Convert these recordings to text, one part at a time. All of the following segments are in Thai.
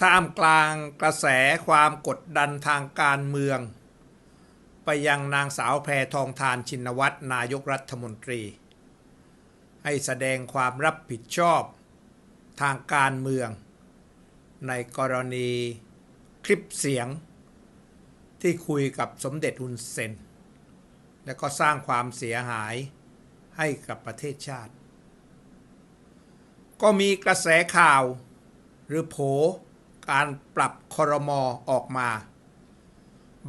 ท่ามกลางกระแสความกดดันทางการเมือง ไปยังนางสาวแพทองทานชินวัตรนายกรัฐมนตรี ให้แสดงความรับผิดชอบทางการเมือง ในกรณีคลิปเสียง ที่คุยกับสมเด็จฮุนเซน และก็สร้างความเสียหายให้กับประเทศชาติ ก็มีกระแสข่าวหรือโผ การปรับคอรมอออกมา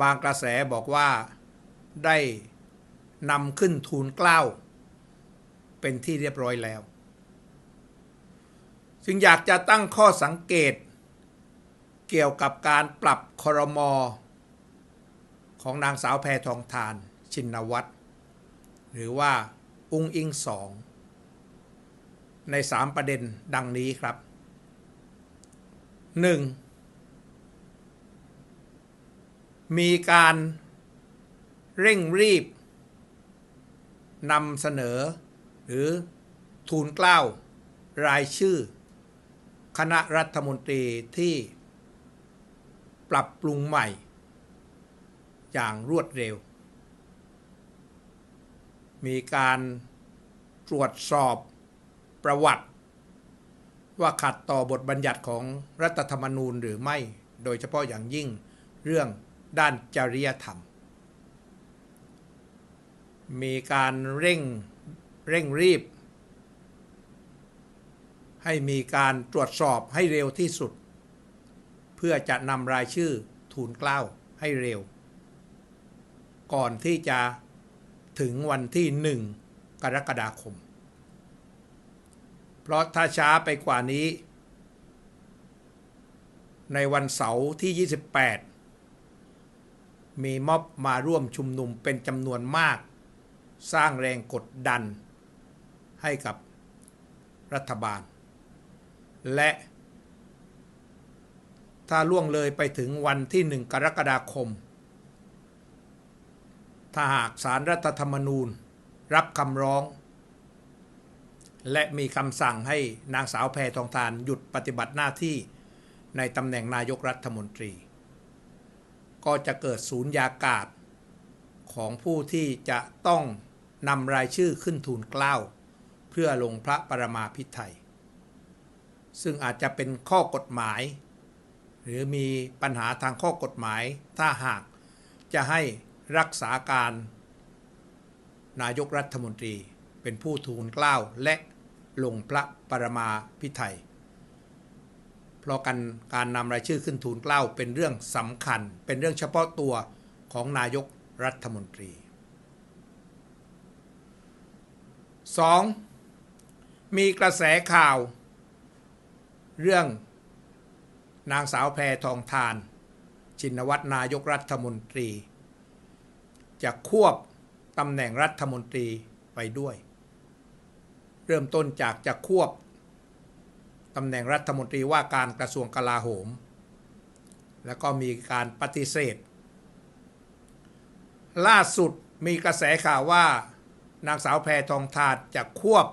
บางกระแสบอกว่าได้นำขึ้นทูลเกล้า เป็นที่เรียบร้อยแล้ว จึงอยากจะตั้งข้อสังเกต เกี่ยวกับการปรับคอรมอของนางสาวแพทองทานชินวัตรหรือว่า อุ้งอิงสอง ในสามประเด็นดังนี้ครับ 1. มีการเร่งรีบนำเสนอ หรือทูลเกล้ารายชื่อ คณะรัฐมนตรีที่ปรับปรุงใหม่ อย่างรวดเร็ว มีการตรวจสอบประวัติ ว่าขัดต่อบทบัญญัติของรัฐธรรมนูญหรือไม่ โดยเฉพาะอย่างยิ่งเรื่องด้านจริยธรรม มีการเร่งเร่งรีบ ให้มีการตรวจสอบให้เร็วที่สุด เพื่อจะนำรายชื่อทูลเกล้าให้เร็ว ก่อนที่จะถึงวันที่หนึ่งกรกฎาคม เพราะถ้าช้าไปกว่านี้ ในวันเสาร์ที่ 28 มีม็อบมาร่วมชุมนุมเป็นจำนวนมาก สร้างแรงกดดัน ให้กับรัฐบาล และ ถ้าล่วงเลยไปถึงวันที่หนึ่งกรกฎาคม ถ้าหากสารรัฐธรรมนูญ รับคำร้อง และมีคำสั่งให้นางสาวแพทองทานหยุดปฏิบัติหน้าที่ในตำแหน่งนายกรัฐมนตรี ก็จะเกิดศูนย์ยากาศ ของผู้ที่จะต้องนำรายชื่อขึ้นทูลเกล้า เพื่อลงพระปรมาภิไธยซึ่งอาจจะเป็นข้อกฎหมาย หรือมีปัญหาทางข้อกฎหมายถ้าหากจะให้รักษาการ นายกรัฐมนตรีเป็นผู้ทูลเกล้าและ ลงพระปรมาภิไธยเพราะการการนำรายชื่อขึ้นทูลเกล้าเป็นเรื่องสำคัญ เป็นเรื่องเฉพาะตัวของนายกรัฐมนตรี 2. มีกระแสข่าว เรื่องนางสาวแพทองทาน ชินวัตรนายกรัฐมนตรี จะควบตำแหน่งรัฐมนตรีไปด้วย เริ่มต้นจากจะควบตำแหน่งรัฐมนตรีว่าการกระทรวงกลาโหม แล้วก็มีการปฏิเสธ ล่าสุดมีกระแสข่าวว่านางสาวแพทองทานจะควบ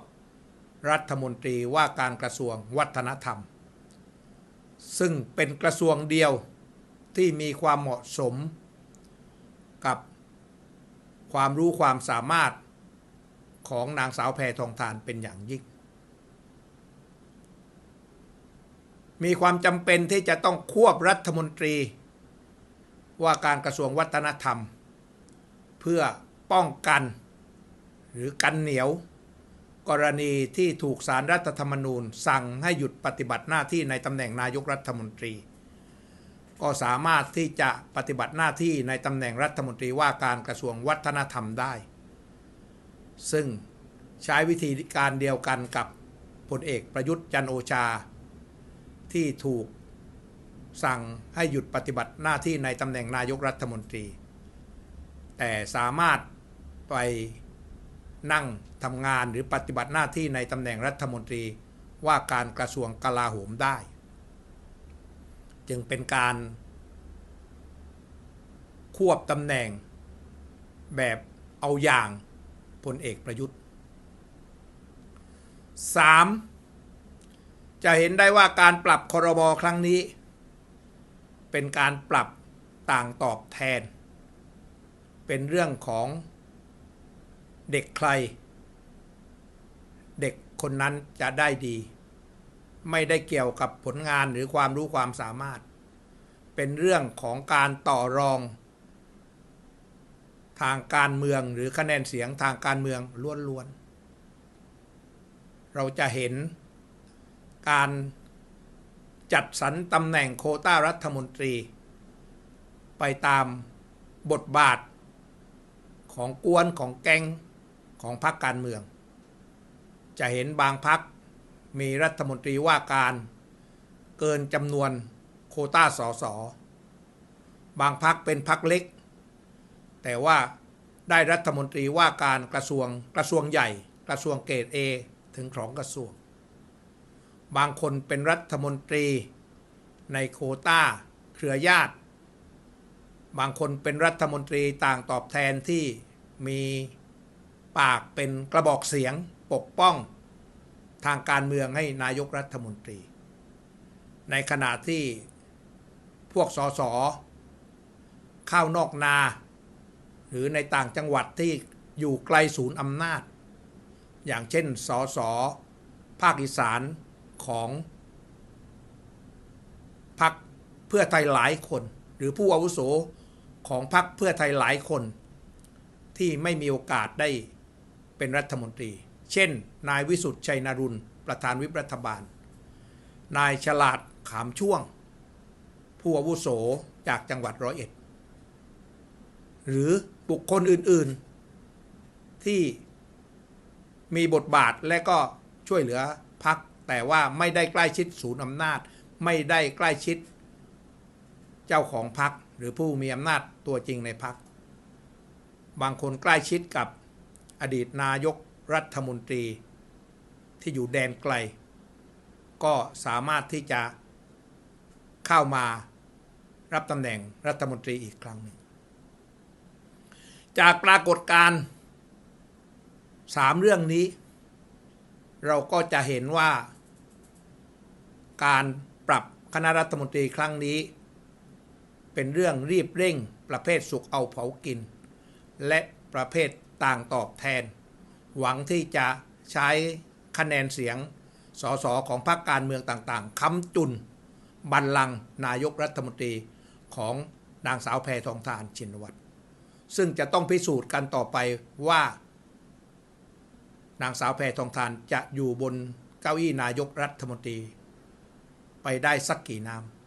รัฐมนตรีว่าการกระทรวงวัฒนธรรม ซึ่งเป็นกระทรวงเดียวที่มีความเหมาะสมกับความรู้ความสามารถ ของนางสาวแพทองทานเป็นอย่างยิ่ง มีความจำเป็นที่จะต้องควบรัฐมนตรี ว่าการกระทรวงวัฒนธรรม เพื่อป้องกัน หรือกันเหนียว กรณีที่ถูกสารรัฐธรรมนูญ สั่งให้หยุดปฏิบัติหน้าที่ในตำแหน่งนายกรัฐมนตรี ก็สามารถที่จะปฏิบัติหน้าที่ในตำแหน่งรัฐมนตรีว่าการกระทรวงวัฒนธรรมได้ ซึ่งใช้วิธีการเดียวกันกับพลเอกประยุทธ์จันโอชา ที่ถูกสั่งให้หยุดปฏิบัติหน้าที่ในตำแหน่งนายกรัฐมนตรี แต่สามารถไปนั่งทำงานหรือปฏิบัติหน้าที่ในตำแหน่งรัฐมนตรีว่าการกระทรวงกลาโหมได้ จึงเป็นการ ควบตำแหน่งแบบเอาอย่าง พลเอกประยุทธ์ 3. จะเห็นได้ว่าการปรับคอรมอครั้งนี้ เป็นการปรับต่างตอบแทน เป็นเรื่องของเด็กใคร เด็กคนนั้นจะได้ดี ไม่ได้เกี่ยวกับผลงานหรือความรู้ความสามารถ เป็นเรื่องของการต่อรอง ทางการเมืองหรือคะแนนเสียงทางการเมืองล้วนๆ เราจะเห็นการจัดสรรตำแหน่งโคต้ารัฐมนตรี ไปตามบทบาทของกวนของแกงของพรรคการเมือง จะเห็นบางพรรคมีรัฐมนตรีว่าการเกินจำนวนโคต้าสสบางพรรคเป็นพรรคเล็ก แต่ว่าได้รัฐมนตรีว่าการกระทรวงกระทรวงใหญ่ กระทรวงเกรด A ถึงสองกระทรวง บางคนเป็นรัฐมนตรีในโคต้าเครือญาติ บางคนเป็นรัฐมนตรีต่างตอบแทนที่มีปากเป็นกระบอกเสียงปกป้องทางการเมืองให้นายกรัฐมนตรี ในขณะที่พวกสสเข้านอกนา หรือในต่างจังหวัดที่อยู่ไกลศูนย์อำนาจ อย่างเช่นสสภาคอีสานของพรรคเพื่อไทยหลายคน หรือผู้อาวุโสของพรรคเพื่อไทยหลายคน ที่ไม่มีโอกาสได้เป็นรัฐมนตรี เช่น นายวิสุทธ์ชัยนารุณประธานวิปรัฐบาล นายฉลาดขามช่วง ผู้อาวุโสจากจังหวัดร้อยเอ็ด หรือ บุคคลอื่น ๆ ที่มีบทบาทและก็ช่วยเหลือพักแต่ว่าไม่ได้ใกล้ชิดศูนย์อำนาจ ไม่ได้ใกล้ชิด เจ้าของพักหรือผู้มีอำนาจตัวจริงในพัก บางคนใกล้ชิดกับอดีตนายกรัฐมนตรี ที่อยู่แดนไกล ก็สามารถที่จะเข้ามารับตำแหน่งรัฐมนตรีอีกครั้งหนึ่ง จากปรากฏการณ์สามเรื่องนี้ เราก็จะเห็นว่า การปรับคณะรัฐมนตรีครั้งนี้ เป็นเรื่องรีบเร่ง ประเภทสุกเอาเผากิน และประเภทต่างตอบแทน หวังที่จะใช้คะแนนเสียงสสของพรรคการเมืองต่างๆค้ำจุน บัลลังนายกรัฐมนตรีของนางสาวแพทองทานชินวัตร ซึ่งจะต้องพิสูจน์กันต่อไปว่า นางสาวแพทองทานจะอยู่บนเก้าอี้นายกรัฐมนตรี ไปได้สักกี่น้ำ